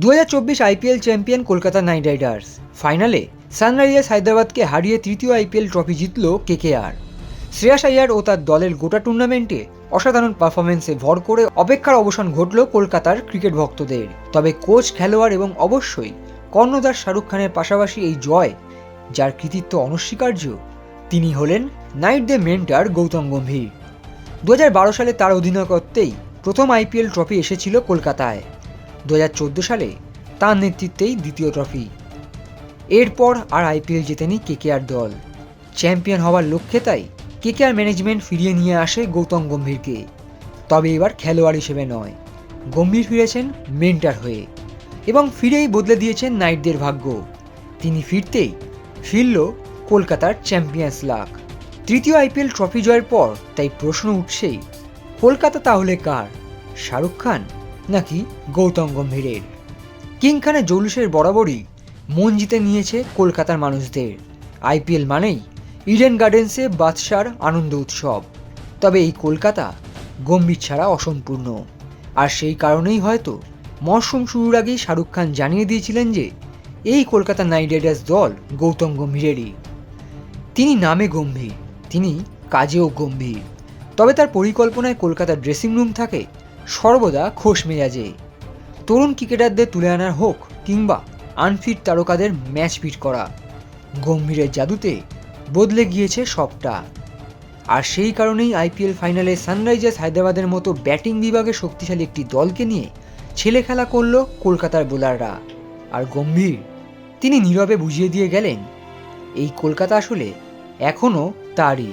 দু হাজার চব্বিশ IPL champion Kolkata Knight Riders. ফাইনালে সানরাইজার্স হায়দ্রাবাদকে হারিয়ে তৃতীয় আইপিএল ট্রফি জিতল কেকেআর। শ্রেয়াস আইয়ার ও তার দলের গোটা টুর্নামেন্টে অসাধারণ পারফরমেন্সে ভর করে অপেক্ষার অবসান ঘটল কলকাতার ক্রিকেট ভক্তদের। তবে কোচ, খেলোয়াড় এবং অবশ্যই কর্ণধার শাহরুখ খানের পাশাপাশি এই জয়, যার কৃতিত্ব অনস্বীকার্য, তিনি হলেন নাইটদের মেন্টার গৌতম গম্ভীর। দু হাজার বারো সালে তার অধিনায়কত্বেই প্রথম আইপিএল ট্রফি এসেছিল কলকাতায়। দু হাজার চোদ্দ সালে তার নেতৃত্বেই দ্বিতীয় ট্রফি। এরপর আর আইপিএল জেতেনি কেকেআর দল। চ্যাম্পিয়ন হওয়ার লক্ষ্যে তাই কেকেআর ম্যানেজমেন্ট ফিরিয়ে নিয়ে আসে গৌতম গম্ভীরকে। তবে এবার খেলোয়াড় হিসেবে নয়, গম্ভীর ফিরেছেন মেন্টার হয়ে এবং ফিরেই বদলে দিয়েছেন নাইটদের ভাগ্য। তিনি ফিরতেই ফিরল কলকাতার চ্যাম্পিয়ন্স লাক তৃতীয় আইপিএল ট্রফি জয়ের পর তাই প্রশ্ন উঠছেই, কলকাতা তাহলে কার? শাহরুখ খান? নাকি গৌতম গম্ভীরের? কিং খানের জৌলুসের বরাবরই মন জিতে নিয়েছে কলকাতার মানুষদের। আইপিএল মানেই ইডেন গার্ডেন্সে বাদশার আনন্দ উৎসব। তবে এই কলকাতা গম্ভীর ছাড়া অসম্পূর্ণ। আর সেই কারণেই হয়তো মরশুম শুরুর আগেই শাহরুখ খান জানিয়ে দিয়েছিলেন যে, এই কলকাতা নাইট রাইডার্স দল গৌতম গম্ভীরেরই। তিনি নামে গম্ভীর, তিনি কাজেও গম্ভীর। তবে তার পরিকল্পনায় কলকাতার ড্রেসিং রুম থাকে সর্বদা খোশ মেজাজে তরুণ ক্রিকেটারদের তুলে আনার হোক কিংবা আনফিট তারকাদের ম্যাচ ফিট করা, গম্ভীরের জাদুতে বদলে গিয়েছে সবটা। আর সেই কারণেই আইপিএল ফাইনালে সানরাইজার্স হায়দ্রাবাদের মতো ব্যাটিং বিভাগে শক্তিশালী একটি দলকে নিয়ে ছেলে খেলা করল কলকাতার বোলাররা। আর গম্ভীর, তিনি নীরবে বুঝিয়ে দিয়ে গেলেন, এই কলকাতা আসলে এখনও তারই।